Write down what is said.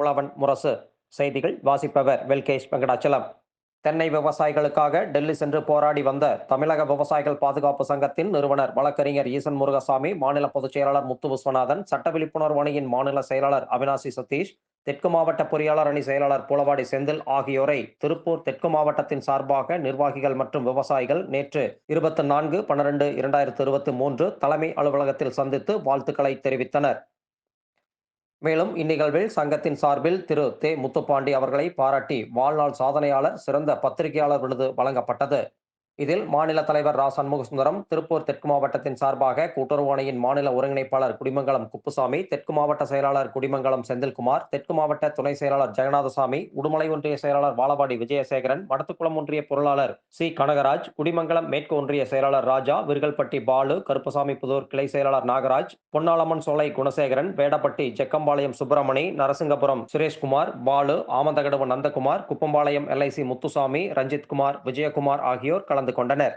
உழவன் முரசு. செய்திகள் வாசிப்பவர் வெல்கேஷ் வெங்கடாச்சலம். தென்னை விவசாயிகளுக்காக டெல்லி சென்று போராடி வந்த தமிழக விவசாயிகள் பாதுகாப்பு சங்கத்தின் நிறுவனர் வழக்கறிஞர் ஈசன் முருகசாமி மாநில பொதுச் செயலாளர் முத்து விஸ்வநாதன் சட்ட விழிப்புணர்வு அணியின் மாநில செயலாளர் அவினாசி சதீஷ் தெற்கு மாவட்ட பொறியாளர் அணி செயலாளர் புலவாடி செந்தில் ஆகியோரை திருப்பூர் தெற்கு மாவட்டத்தின் சார்பாக நிர்வாகிகள் மற்றும் விவசாயிகள் நேற்று இருபத்தி நான்கு பன்னிரண்டு இரண்டாயிரத்து இருபத்தி மூன்று தலைமை அலுவலகத்தில் சந்தித்து வாழ்த்துக்களை தெரிவித்தனர். மேலும் இந்நிகழ்வில் சங்கத்தின் சார்பில் திரு. தே. முத்துப்பாண்டி அவர்களை பாராட்டி வாழ்நாள் சாதனையாளர் சிறந்த பத்திரிகையாளர் விருது வழங்கப்பட்டது. இதில் மாநில தலைவர் ரா. சண்முகசுந்தரம் திருப்பூர் தெற்கு மாவட்டத்தின் சார்பாக கூட்டுறவு ஆணையின் மாநில ஒருங்கிணைப்பாளர் குடிமங்கலம் குப்புசாமி தெற்கு மாவட்ட செயலாளர் குடிமங்கலம் செந்தில்குமார் தெற்கு மாவட்ட துணை செயலாளர் ஜெகநாதசாமி உடுமலை ஒன்றிய செயலாளர் வாலபாடி விஜயசேகரன் வடத்துக்குளம் ஒன்றிய பொருளாளர் சி. கனகராஜ் குடிமங்கலம் மேற்கு ஒன்றிய செயலாளர் ராஜா விருகல்பட்டி பாலு கருப்பசாமி புதூர் கிளை செயலாளர் நாகராஜ் பொன்னாளம்மன் சோலை குணசேகரன் வேடப்பட்டி ஜெக்கம்பாளையம் சுப்பிரமணி நரசிங்கபுரம் சுரேஷ்குமார் பாலு ஆமந்தகடவு நந்தகுமார் குப்பம்பாளையம் எல்ஐசி முத்துசாமி ரஞ்சித்குமார் விஜயகுமார் ஆகியோர் கலந்து கொண்டனர்